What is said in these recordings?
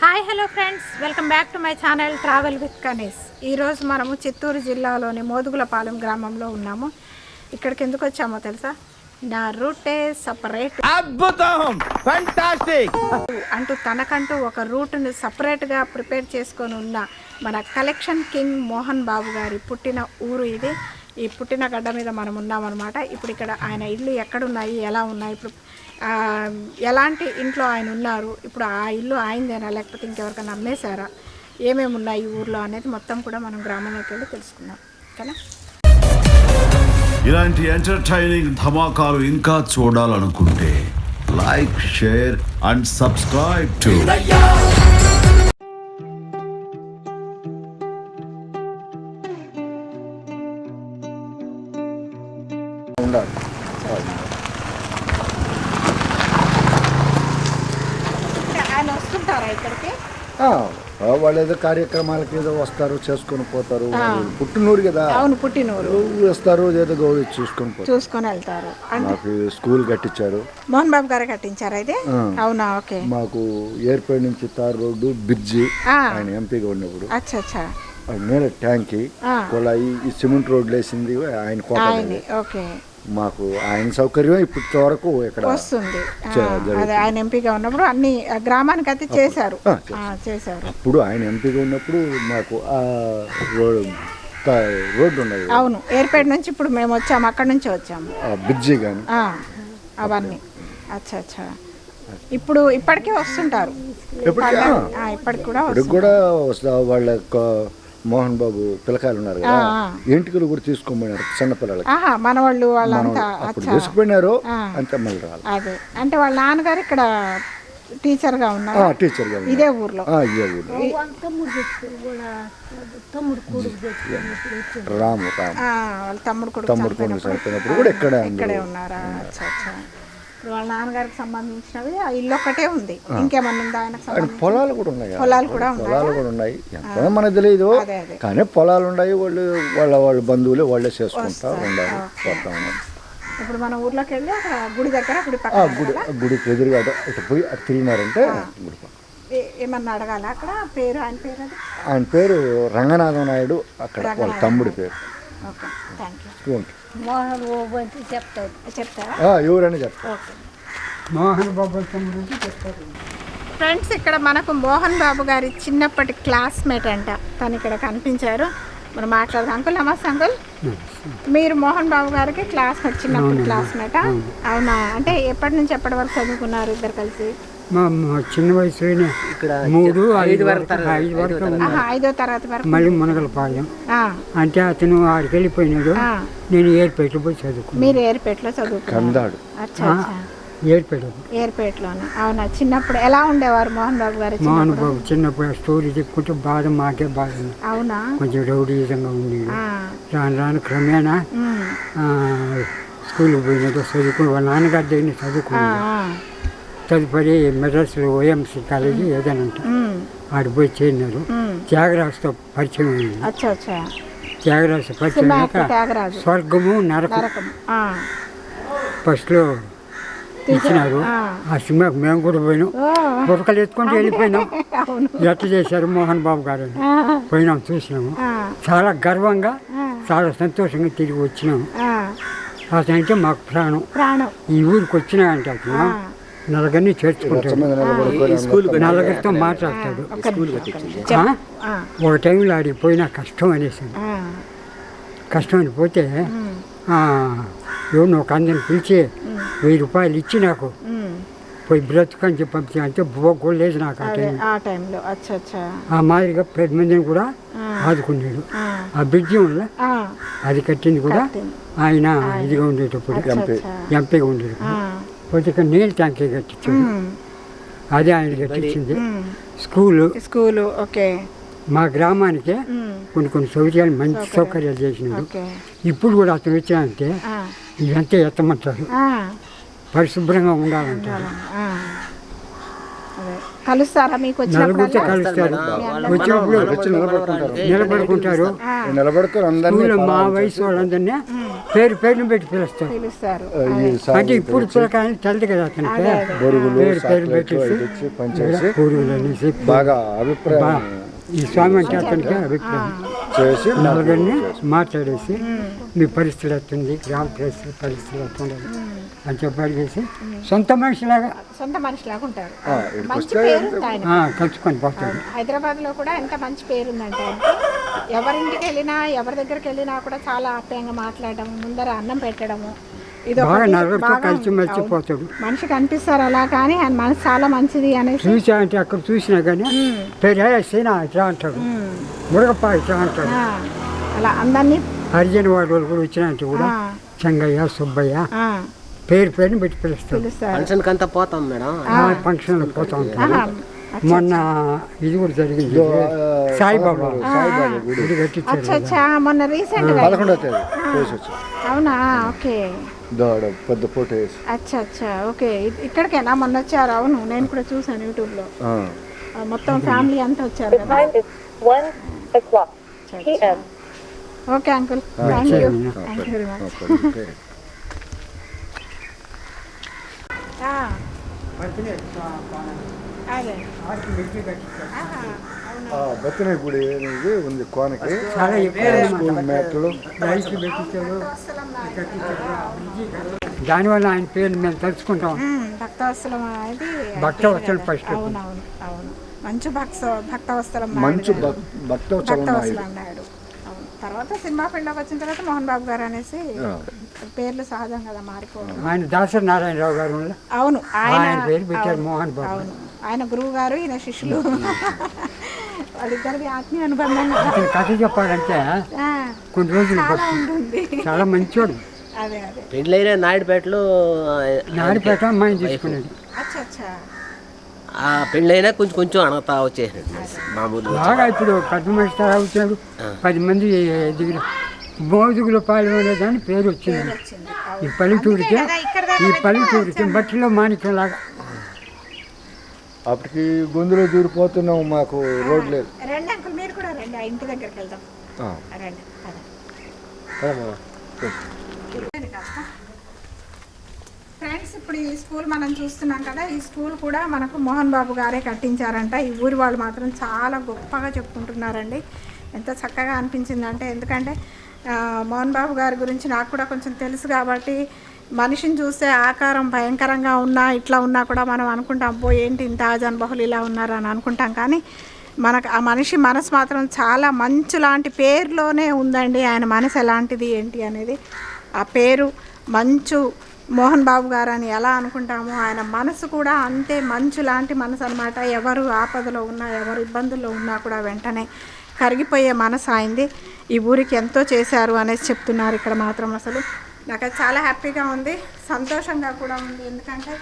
Hi hello friends. Welcome back to my channel travel with కనీస్. ఈరోజు మనము చిత్తూరు జిల్లాలోని మోదుగులపాలెం గ్రామంలో ఉన్నాము. ఇక్కడికి ఎందుకు వచ్చామో తెలుసా? నా రూటే సపరేట్. అద్భుతం! ఫంటాస్టిక్ అంటూ తనకంటూ ఒక రూట్ని సపరేట్గా ప్రిపేర్ చేసుకొని ఉన్న మన కలెక్షన్ కింగ్ మోహన్ బాబు గారి పుట్టిన ఊరు ఇది. ఈ పుట్టిన గడ్డ మీద మనం ఉన్నామన్నమాట. ఇప్పుడు ఇక్కడ ఆయన ఇల్లు ఎక్కడున్నాయి ఎలా ఉన్నాయి ఇప్పుడు ఎలాంటి ఇంట్లో ఆయన ఉన్నారు? ఇప్పుడు ఆ ఇల్లు ఆయనదేనా లేకపోతే ఇంకెవరికైనా అమ్మేశారా? ఏమేమి ఉన్నాయి ఈ ఊర్లో అనేది మొత్తం కూడా మనం గ్రామంలోకి వెళ్ళి తెలుసుకుందాం. కదా ఇలాంటి ఎంటర్టైనింగ్ ధమాకాలు ఇంకా చూడాలనుకుంటే like share and subscribe to ఏదో కార్యక్రమాలకి ఏదో వస్తారు చేసుకొని పోతారు. పుట్టినూరు కదా. అవును పుట్టినూరు. వస్తారు ఏదో గౌరవ చూసుకొని పోతారు. చూసుకొని వెళ్తారు. మాకు స్కూల్ కట్టించారు. మోహన్ బాబు గారు కట్టించారా ఇది? అవునా? ఓకే. మాకు ఎయిర్పోర్ట్ నుంచి తార్ రోడ్డు బ్రిడ్జి. ఆయన ఎంపీగా ఉన్నప్పుడు. అచ్చా ట్యాంకి. కొలాయి ఈ సిమెంట్ రోడ్లు వేసింది ఆయన కోట ఓకే. మాకు ఆయన సౌకర్యం ఇప్పటి వరకు ఇక్కడ వస్తుంది. ఆయన ఎంపీగా ఉన్నప్పుడు అన్ని గ్రామానికి అయితే చేశారు. చేశారు. అప్పుడు ఆయన ఎంపీగా ఉన్నప్పుడు మాకు రోడ్డు ఉన్నది అవును ఏర్పేట నుంచి ఇప్పుడు మేము వచ్చాము అక్కడ నుంచి వచ్చాము. బ్రిడ్జి కానీ అవన్నీ. అచ్చా అచ్చా. ఇప్పుడు ఇప్పటికే వస్తుంటారు. ఇప్పటికి కూడా వాళ్ళ మోహన్ బాబు పిల్లకాయలు ఉన్నారు కదా. ఎంటికలు కూడా తీసుకోమన్నారు చిన్న పిల్లలకి. మన వాళ్ళు వాళ్ళంతా అప్పుడు తీసుకుపోయినారు. అంతే మళ్ళీ రాలి అదే. అంటే వాళ్ళ నాన్నగారు ఇక్కడ టీచర్గా ఉన్నారు. టీచర్ గారు ఇదే ఊర్లో. ఇదే ఊరు రాము రాము. ఆ, వాళ్ళ తమ్ముడు కొడుకు తమ్ముడు కొడుకు చనిపోయినప్పుడు చనిపోయినప్పుడు కూడా ఇక్కడే ఇక్కడే ఉన్నారా? అచ్చా అచ్చా. ఇప్పుడు వాళ్ళ నాన్నగారికి సంబంధించినవి ఆ ఇల్లు ఒక్కటే ఉంది. ఇంకేమన్నా ఉందా ఆయనకు పొలాలు కూడా ఉన్నాయి. పొలాలు కూడా ఉన్నాయా? పొలాలు కూడా ఉన్నాయి. ఎంతో మనకు తెలియదు కానీ పొలాలు ఉన్నాయి వాళ్ళు వాళ్ళ వాళ్ళ బంధువులు వాళ్ళే చేసుకుంటా ఉండాలి. పోతా ఉన్నారు ఇప్పుడు మన ఊర్లోకి వెళ్ళి అక్కడ గుడి దగ్గర గుడి పక్కన గుడి గుడికి ఎదురుగా ఇటు పోయి అటు తిరిగినారంటే గుడి పక్కన. ఏమన్నా అడగాల అక్కడ? పేరు ఆయన పేరు ఆయన పేరు రంగనాథ నాయుడు అక్కడ వాళ్ళ తమ్ముడి పేరు. ఓకే థ్యాంక్ యూ మోహన్ చెప్తారు. చెప్తారా? ఆ, ఎవరైనా చెప్తారు. ఓకే. మోహన్ బాబు తమ్ముడు చెప్తారు ఫ్రెండ్స్ ఇక్కడ మనకు మోహన్ బాబు గారి చిన్నప్పటి క్లాస్మేట్ అంట. తను ఇక్కడ కనిపించారు. మనం మాట్లాడదాం అంకుల్. నమస్తే అంకుల్. మీరు మోహన్ బాబు గారికి క్లాస్మేట్ చిన్నప్పుడు క్లాస్మేటా? అవునా? అంటే ఎప్పటి నుంచి ఎప్పటి వరకు చదువుకున్నారు ఇద్దరు కలిసి? మా చిన్న వయసులోనే మూడు ఐదు వరకు ఐదు తరగతి. వరకు మళ్ళీ మునగలపాలెం అంటే అతను ఆడికి వెళ్ళిపోయినాడు. నేను ఏర్పేట పోయి చదువుకున్నాను. మీరు ఏర్పేటలో ఏర్పేటలోనే? అవునా చిన్నప్పుడు ఎలా ఉండేవారు మోహన్ బాబు గారు మోహన్ చిన్నప్పుడు? బాబు చిన్నప్పుడు స్టోరీ చెప్పుకుంటే బాధ మాకే బాధ అవునా? కొంచెం రౌడీజంగా ఉండేది ఆ, రాను రాను క్రమేణా స్కూల్కి పోయినాడు చదువుకుని వాళ్ళ నాన్నగారి దగ్గర చదువుకున్నాడు ఆ, తదుపరి మెడ్రాస్లో ఓఎంసీ కాలేజీ ఏదైనా ఆడికి పోయి చేరినారు. త్యాగరాజుతో పరిచయం అయింది. త్యాగరాజు పరిచయం అయ్యాక స్వర్గము నరకం ఫస్ట్లో ఇచ్చినారు. ఆ. సినిమాకి మేము కూడా పోయినాం. ఓ, బురకలు ఎత్తుకుంటూ వెళ్ళిపోయినాం. ఎట్లా చేశారు మోహన్ బాబు గారు పోయినాం చూసినాము. చాలా గర్వంగా. చాలా సంతోషంగా తిరిగి వచ్చినాము అతనంటే మాకు ప్రాణం. ఈ ఊరికి వచ్చినా అంటే నలుగురిని చేర్చుకుంటాడు. నలుగురితో మాట్లాడతాడు. ఒక టైంలో ఆడికి పోయినా కష్టం అనేసాను ఆ, కష్టం అని పోతే ఎవరిని ఒక అందరిని పిలిచి వెయ్యి రూపాయలు ఇచ్చి నాకు. పోయి బ్రతుకని చెప్పి పంపించి అంటే బువ్వ లేదు నాకు ఆ అదే టైం ఆ టైంలో. ఆ మాదిరిగా పది మందిని కూడా. ఆదుకున్నాడు. ఆ, బ్రిడ్జి వల్ల ఆ, అది కట్టింది కూడా. ఆయన ఇదిగా ఉండేటప్పుడు. ఎంపీగా ఉండేటప్పుడు. ఇక్కడ నీళ్ళ ట్యాంకీ కట్టించాడు. అదే ఆయన కట్టించింది. స్కూలు. School okay. మా గ్రామానికి కొన్ని కొన్ని సౌకర్యాలు మంచి సౌకర్యాలు. చేసినాడు. ఓకే. ఇప్పుడు కూడా అతను వచ్చినాడంటే ఆ, ఇదంతా ఎత్తమంటారు. పరిశుభ్రంగా ఉండాలంటారు. కలుస్తారా మీకు నలుగురితో కలుస్తారు వచ్చినప్పుడు వచ్చి నిలబడుకుంటారు. నిలబడుకుంటారు. అందరినీ మా వయసు వాళ్ళందరినీ పేరు పేరుని పెట్టి పిలుస్తారు. పిలుస్తారు. అంటే ఇప్పుడు పిల్లకాయలు తెలదు కదా అతనికి. బొరుగులు పేరు పేరు అనేసి బాగా అభిప్రాయం. ఈ స్వామి అంటే అతనికి అభిప్రాయం. చేసి నలుగురిని మాట్లాడేసి మీ పరిస్థితులు ఎత్తుంది గ్రామ పరిస్థితి పరిస్థితులు ఎత్తుంది అని చెప్పి అడిగేసి సొంత మనిషిలాగా. సొంత మనిషిలాగా ఉంటారు. ఆ, మంచి పేరు కలుసుకొని పోతాడు. హైదరాబాద్లో కూడా ఎంత మంచి పేరు ఉందంటే ఎవరింటికి వెళ్ళినా ఎవరి దగ్గరికి వెళ్ళినా కూడా చాలా ఆప్యాయంగా మాట్లాడడం ముందర అన్నం పెట్టడము ఇది బాగా నలుగురితో కలిసి. మర్చిపోతాడు మనిషికి అనిపిస్తారు అలా కానీ ఆయన మనసు చాలా మంచిది అనేసి. చూసా అంటే అక్కడ చూసినా కానీ పేరు సీనా ఇట్లా అంటాడు. మురగప్ప ఇట్లా అంటాడు. అలా అందరినీ హరిజన వాడు వాళ్ళు కూడా వచ్చినట్టు కూడా చెంగయ్య సుబ్బయ్య పేరు పేరుని పెట్టి పిలుస్తాడు ఫంక్షన్కి అంతా పోతాం మేడం. ఆ. ఫంక్షన్లో పోతా ఆహా, మొన్న ఇది కూడా జరిగింది. సాయిబాబా. సాయిబాబా మొన్న రీసెంట్ అవునా? ఓకే. పెద్ద ఫోటో వేసి అచ్చా అచ్చా ఓకే. ఇక్కడికేనా? మొన్న వచ్చారు. అవును నేను కూడా చూసాను యూట్యూబ్లో ఆ. ఆ, మొత్తం ఫ్యామిలీ అంతా వచ్చారు కదా? Time is 1 o'clock p.m. Okay uncle. Thank you thank you very much గుడి అనేది ఉంది కోనకి. చాలా ఎక్కువ స్కూల్ మ్యాట్లు దానివల్ల ఆయన పేరు మేము తలుచుకుంటాం మ్మ్, భక్తవత్సలం అనేది భక్తవత్సలం ఫస్ట్. అవును అవును. మంచు భక్త భక్తవత్సలం మంచు భక్తవత్సలం నాయుడు. అవును. తర్వాత సినిమా ఫీల్డ్లోకి వచ్చిన తర్వాత మోహన్ బాబు గారు అనేసి పేర్లు సహజం కదా మారిపోవడం. ఆయన దాసరి నారాయణరావు గారు. అవును ఆయన పేరు పెట్టారు మోహన్ బాబు. అవును. ఆయన గురువు గారు ఈయన శిష్యులు. వాళ్ళిద్దరిది ఆత్మీయ అనుబంధం కదా. అతను కథ చెప్పాలంటే ఆ, కొన్ని రోజులు చాలా పడుతుంది. ఉంటుంది. చాలా మంచోడు. అదే అదే. పెళ్ళైన నాయుడుపేటలో నాడిపేట అమ్మాయిని తీసుకున్నాడు. అచ్చా అచ్చా. ఆ పెళ్ళైనా కొంచెం కొంచెం అనతా వచ్చేసాడు. మామూలు బాగా ఇప్పుడు పెద్ద మనిషి తర అవుతున్నాడు పది మంది దిగులు మోదుగులు పాల్గొనేదాని పేరు వచ్చింది. ఈ పల్లెటూరికి ఈ పల్లెటూరికి బట్టిలో మాణిక్యం లాగా అప్పటికి గొంతులో దూరిపోతున్నాం మాకు రోడ్ లేదు రండి అంకుల్ మీరు కూడా రండి ఆ ఇంటి దగ్గరికి వెళ్దాం ఆ. రండి పద. పదమ్మా. రండి కాస్త. ఫ్రెండ్స్ ఇప్పుడు ఈ స్కూల్ మనం చూస్తున్నాం కదా ఈ స్కూల్ కూడా మనకు మోహన్ బాబు గారే కట్టించారంట ఈ ఊరి వాళ్ళు మాత్రం చాలా గొప్పగా చెప్పుకుంటున్నారండి ఎంత చక్కగా అనిపించిందంటే ఎందుకంటే ఆ, మోహన్ బాబు గారి గురించి నాకు కూడా కొంచెం తెలుసు కాబట్టి మనిషిని చూస్తే ఆకారం భయంకరంగా ఉన్నా ఇట్లా ఉన్నా కూడా మనం అనుకుంటాం పో ఏంటి ఇంత ఆజాన్ బహులు ఇలా ఉన్నారు? అని అనుకుంటాం. కానీ మనకు ఆ మనిషి మనసు మాత్రం చాలా మంచు లాంటి పేరులోనే ఉందండి ఆయన మనసు. ఎలాంటిది ఏంటి అనేది ఆ పేరు మంచు మోహన్ బాబు గారు అని ఎలా అనుకుంటామో ఆయన మనసు కూడా అంతే మంచు లాంటి మనసు అనమాట ఎవరు ఆపదలో ఉన్నా ఎవరు ఇబ్బందుల్లో ఉన్నా కూడా వెంటనే కరిగిపోయే మనసు అయింది ఈ ఊరికి ఎంతో చేశారు అనేసి చెప్తున్నారు ఇక్కడ మాత్రం అసలు. నాకు అది చాలా హ్యాపీగా ఉంది. సంతోషంగా కూడా ఉంది. ఎందుకంటే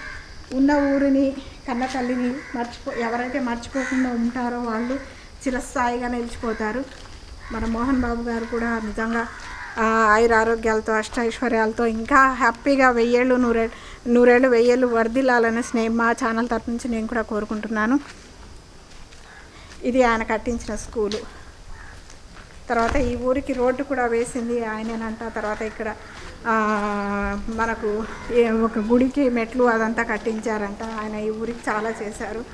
ఉన్న ఊరిని కన్న తల్లిని మర్చిపో ఎవరైతే మర్చిపోకుండా ఉంటారో వాళ్ళు చిరస్థాయిగా నిలిచిపోతారు. మన మోహన్ బాబు గారు కూడా నిజంగా ఆయుర ఆరోగ్యాలతో అష్టైశ్వర్యాలతో ఇంకా హ్యాపీగా వెయ్యేళ్ళు నూరే నూరేళ్ళు వెయ్యేళ్ళు వర్ధిల్లాలనే స్నేహం మా ఛానల్ తరపు నుంచి నేను కూడా కోరుకుంటున్నాను. ఇది ఆయన కట్టించిన స్కూలు. తర్వాత ఈ ఊరికి రోడ్డు కూడా వేసింది ఆయనేనంట. తర్వాత ఇక్కడ మనకు ఏ- ఒక గుడికి మెట్లు అదంతా కట్టించారంట. ఆయన ఈ ఊరికి చాలా చేశారు.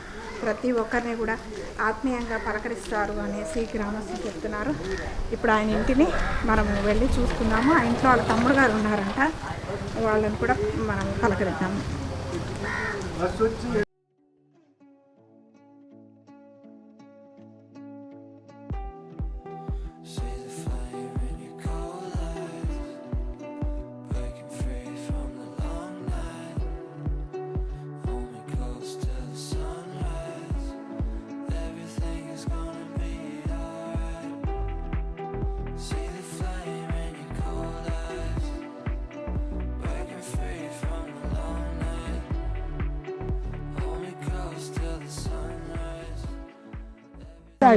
ప్రతి ఒక్కరిని కూడా ఆత్మీయంగా పలకరిస్తారు అనేసి గ్రామస్తులు చెప్తున్నారు. ఇప్పుడు ఆయన ఇంటిని మనము వెళ్ళి చూసుకుందాము ఆ ఇంట్లో వాళ్ళ తమ్ముడు గారు ఉన్నారంట. వాళ్ళని కూడా మనం పలకరిద్దాము.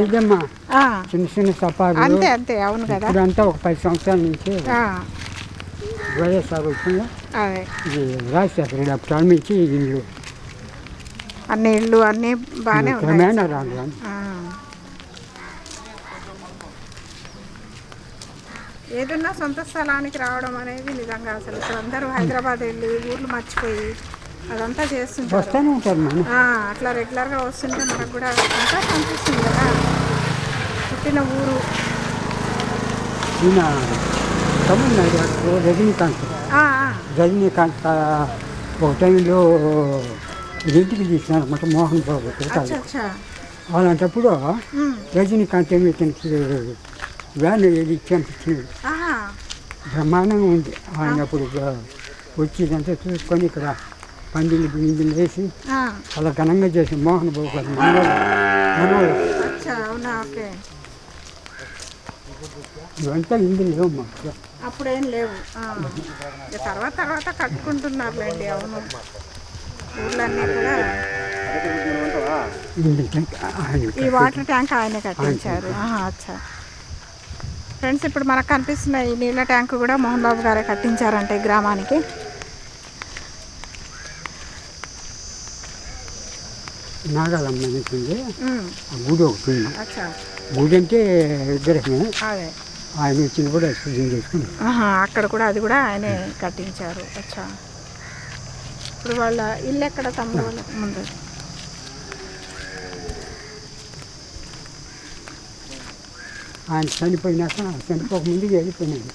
ఇదమ్మా. చిన్న చిన్న సపాలు అంతే అంతే అవును కదా. ఇప్పుడంతా ఒక పది సంవత్సరాల నుంచి వైఎస్ఆర్ వచ్చిందా. ఇది రాజశేఖర అప్పుడు నుంచి ఇల్లు. అన్ని ఇళ్ళు అన్నీ బాగానే క్రమేణా రాను. ఏదన్నా సొంత స్థలానికి రావడం అనేది నిజంగా అసలు. అందరూ హైదరాబాద్ వెళ్ళి ఊర్లు మర్చిపోయి అదంతా చేస్తుంటారు. వస్తూనే ఉంటారు మనం అట్లా రెగ్యులర్గా వస్తుంటే మనకు కూడా ఎంతో అనిపిస్తుంది కదా. పుట్టిన ఊరు. ఈయన తమిళనాడు యాక్టర్ రజనీకాంత్. రజనీకాంత్ ఒక టైంలో ఇంటికి తీసినారన్నమాట మోహన్ బాబు అలాంటప్పుడు రజనీకాంత్ ఏమి ఇతనికి వ్యాన్ ఏది పంపించింది ఆహా, బ్రహ్మాండంగా ఉంది. ఆయన అప్పుడు వచ్చి ఇదంతా చూసుకొని ఇక్కడ పందిళ్ళు గింజలు వేసి చాలా ఘనంగా చేసి మోహన్ బాబు గారు మనవాళ్ళు ఇవంతా ఇందులో లేవు మాకు అప్పుడేం లేవు. తర్వాత తర్వాత కట్టుకుంటున్నారులేండి అవును. ఊర్లన్నీ కూడా ఈ వాటర్ ట్యాంక్ ఆయనే కట్టించారు. అచ్చా. ఫ్రెండ్స్ ఇప్పుడు మనకు కనిపిస్తున్న ఈ నీళ్ళ ట్యాంక్ కూడా మోహన్ బాబు గారే కట్టించారంట గ్రామానికి. నాగాలమ్మ ఉమ్, ఆ గుడి ఒకటి ఉంది. అచ్చా. గుడి అంటే విగ్రహమే. ఆయన వచ్చిన కూడా శుద్ధం చేసుకుని. అక్కడ కూడా అది కూడా ఆయనే కట్టించారు. అచ్చా. ఇప్పుడు వాళ్ళ ఇల్లు ఎక్కడ తమ్ముడు వాళ్ళ ముందు? ఆయన చనిపోయినాక చనిపోక ముందుకు వెళ్ళిపోయినాడు.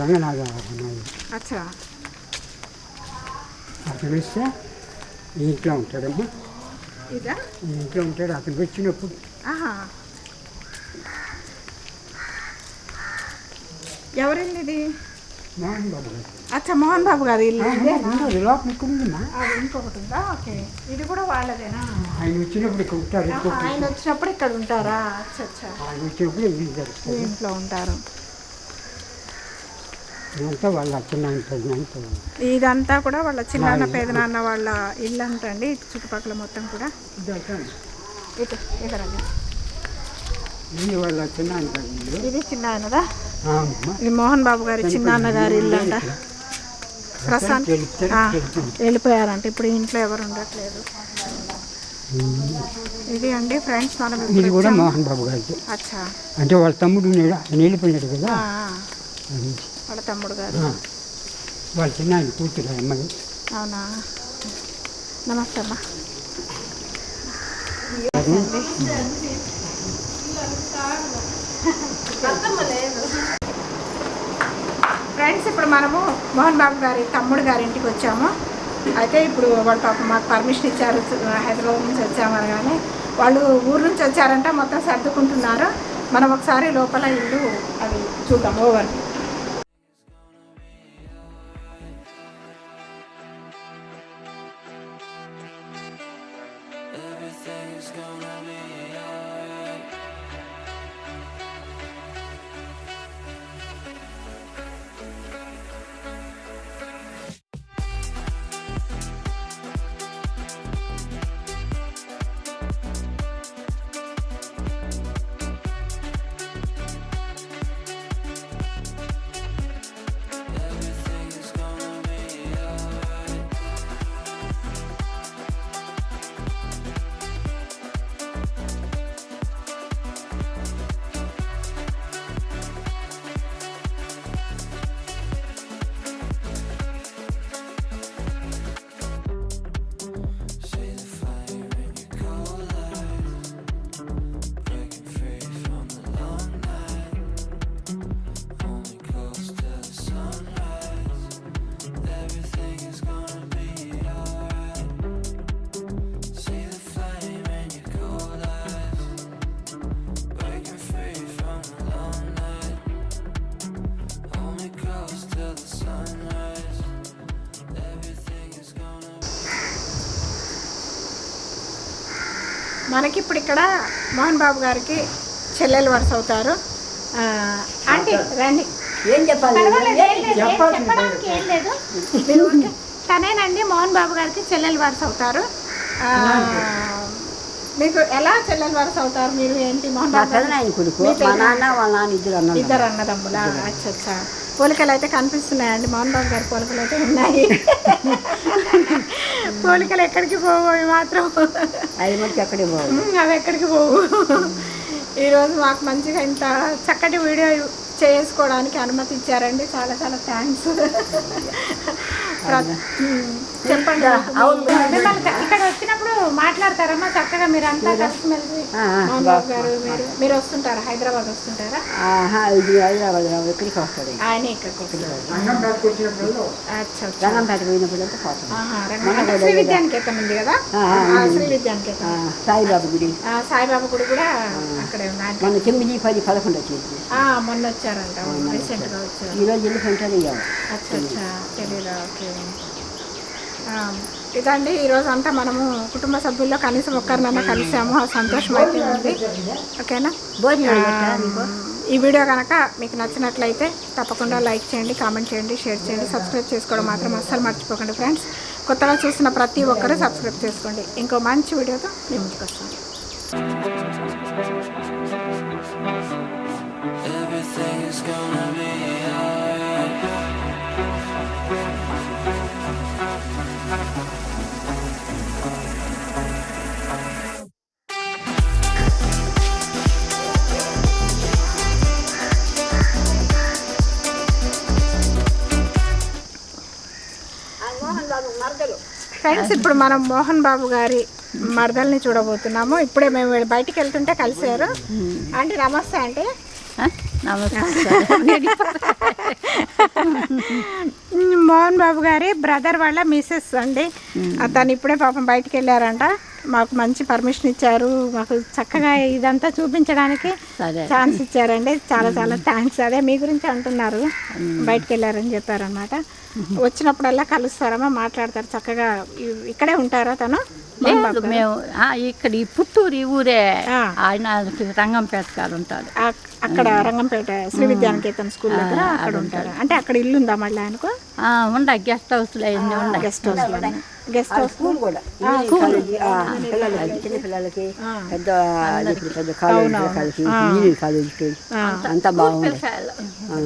రంగనాథ అచ్చా. అతను ఇంట్లో ఉంటాడమ్మా. ఇదా? ఇంట్లో ఉంటాడు అతను వచ్చినప్పుడు. ఆహా. ఎవరిల్లు ఇది? మోహన్ బాబు అచ్చా మోహన్ బాబు గారి ఇల్లు లోపల అది ఇంకొకటి ఉందా ఓకే. ఇది కూడా వాళ్ళదేనా? ఆయన వచ్చినప్పుడు ఇక్కడ ఉంటారు. ఆయన వచ్చినప్పుడు ఇక్కడ ఉంటారా? అచ్చా అచ్చా ఆయన వచ్చినప్పుడు ఇంట్లో ఉంటారు. ఇదంతా వాళ్ళ ఇదంతా కూడా వాళ్ళ చిన్నాన్న పెదనాన్న వాళ్ళ ఇల్లు అంటండి ఇటు చుట్టుపక్కల మొత్తం కూడా. ఇటు ఇదరండి ఇది వాళ్ళ చిన్న ఆయనదా ఇది మోహన్ బాబు గారి చిన్నాన్న గారి ఇల్లు అంట. ప్రశాంత్. వెళ్ళిపోయారంట. ఇప్పుడు ఇంట్లో ఎవరు ఉండట్లేదు. ఇది అండి ఫ్రెండ్స్ మనం ఇది కూడా. మోహన్ బాబు గారికి అచ్చా. అంటే వాళ్ళ తమ్ముడు వెళ్ళిపోయినాడు కదా. వాళ్ళ తమ్ముడు గారు. వాళ్ళ చిన్న ఆయన కూతురు ఆ అమ్మాయి. అవునా? నమస్తే అమ్మా. ఫ్రెండ్స్ ఇప్పుడు మనము మోహన్ బాబు గారి తమ్ముడు గారి ఇంటికి వచ్చాము. అయితే ఇప్పుడు వాళ్ళ పాప మాకు పర్మిషన్ ఇచ్చారు హైదరాబాద్ నుంచి వచ్చాము అనగానే వాళ్ళు ఊరు నుంచి వచ్చారంటే మొత్తం సర్దుకుంటున్నారు. మనం ఒకసారి లోపల ఇల్లు అవి చూద్దాం ఓవర్ మనకి ఇప్పుడు ఇక్కడ మోహన్ బాబు గారికి చెల్లెలు వరుస అవుతారు ఆంటీ రండి. ఏం చెప్పాలి? ఏం లేదు, చెప్పడానికి ఏం తనేనండి మోహన్ బాబు గారికి చెల్లెలు వరుస అవుతారు మీకు ఎలా చెల్లెలు వరుస అవుతారు మీరు? ఏంటి మోహన్ బాబు కొడుకు మీ. నాన్న వాళ్ళ నాన్న ఇద్దరు అన్నారు ఇద్దరు అన్నదమ్ములా? అచ్చా అచ్చా పోలికలు అయితే కనిపిస్తున్నాయండి. మోహన్ బాబు గారి పోలికలు అయితే ఉన్నాయి. పోలికలు ఎక్కడికి పోవు అవి మాత్రం. అది మటుకు ఎక్కడే పోవాలి ఉమ్, అవి ఎక్కడికి పోవు. ఈరోజు మాకు మంచిగా ఇంత చక్కటి వీడియో చేసుకోవడానికి అనుమతి ఇచ్చారండి. చాలా చాలా థ్యాంక్స్. చెప్పండి. మాట్లాడతారమ్మా చక్కగా మీరు? అంతా కలిసిమెలిసి మోహన్ బాబు గారు మీరు మీరు వస్తుంటారా? హైదరాబాద్ వస్తుంటారా? ఆహా, ఇది హైదరాబాద్ ఆయన ఇక్కడికి వస్తారు అచ్చా అచ్చా. రంగంపేట పోయినప్పుడు అంతా ఆహా, రంగనాథ శ్రీ ఉంది కదా? ఆ, శ్రీ విద్యానికేతన్. ఆ, సాయిబాబా గుడి. ఆ, సాయిబాబా గుడి కూడా అక్కడే ఉంది. ఆయన- మన తొమ్మిది పది పదకొండు వచ్చేది. ఆ, మొన్న వచ్చారంట రీసెంట్గా వచ్చారు. ఈరోజు ఎన్ని అచ్చా అచ్చా. తెలీదా? ఓకే. ఆ, ఇదండి ఈరోజు అంతా మనము కుటుంబ సభ్యుల్లో కనీసం ఒక్కరినన్నా కలిసాము. ఆ సంతోషం అయితే ఉంది. ఓకేనా? ఈ వీడియో కనుక మీకు నచ్చినట్లయితే తప్పకుండా లైక్ చేయండి కామెంట్ చేయండి షేర్ చేయండి. సబ్స్క్రైబ్ చేసుకోవడం మాత్రం అస్సలు మర్చిపోకండి ఫ్రెండ్స్. కొత్తగా చూసిన ప్రతి ఒక్కరూ సబ్స్క్రైబ్ చేసుకోండి. ఇంకో మంచి వీడియోతో మేము ముందుకు వస్తాం ఫ్రెండ్స్ ఇప్పుడు మనం మోహన్ బాబు గారి మరదల్ని చూడబోతున్నాము. ఇప్పుడే మేము బయటికి వెళ్తుంటే కలిసారు ఆంటీ నమస్తే ఆంటీ. మోహన్ బాబు గారి బ్రదర్ వాళ్ళ మిస్సెస్ అండి. తను ఇప్పుడే పాపం బయటికి వెళ్ళారంట. మాకు మంచి పర్మిషన్ ఇచ్చారు. మాకు చక్కగా ఇదంతా చూపించడానికి ఛాన్స్ ఇచ్చారండి. చాలా చాలా థ్యాంక్స్ అదే మీ గురించి అంటున్నారు. బయటికి వెళ్ళారని చెప్పారనమాట వచ్చినప్పుడల్లా కలుస్తారమ్మా మాట్లాడతారు. చక్కగా ఇక్కడే ఉంటారా తను? లేదు గారు? మేము ఆ, ఇక్కడ ఈ పుత్తూరు ఈ ఊరే ఆ. ఆయన రంగంపేట ఉంటాడు ఆ- అక్కడ రంగంపేట శ్రీ విద్యానికేతన్ స్కూల్ దగ్గర అక్కడ ఉంటారు. అంటే అక్కడ ఇల్లు ఉందా మళ్ళీ ఆయనకు? ఉండ గెస్ట్ హౌస్లో guest house guest house school కూడా ఇంగ్లీష్ కాలేజీ ఆ, పిల్లలకి చిన్న పిల్లలకి పెద్ద ఇప్పుడు పెద్ద కాలేజీ పిల్లలకి ఇంజనీరింగ్ కాలేజీకి అంతా బాగుంది ఆ,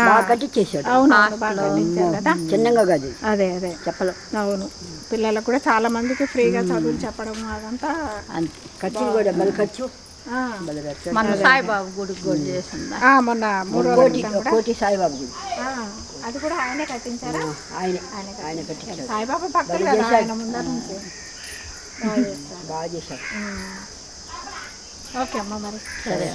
బాగా కట్టించేసాడు అవును అవును, బాగా కట్టించారు కదా చిన్నగా కాదు అదే అదే చెప్పలేం అవును పిల్లలకు కూడా చాలా మందికి ఫ్రీగా చదువులు చెప్పడం అదంతా అంతే ఖర్చులు కూడా. బలి ఖర్చు మన సాయిబాబు గుడికి కూడా చేసింది? మొన్న మూడు కోటి సాయిబాబు గుడి. అది కూడా ఆయనే కట్టించారా? ఆయన ఆయన కట్టించాడు సాయిబాబా కదా ఆయన ముందర నుంచి. బాగా చేశాడు. ఓకే అమ్మ మరి. సరే.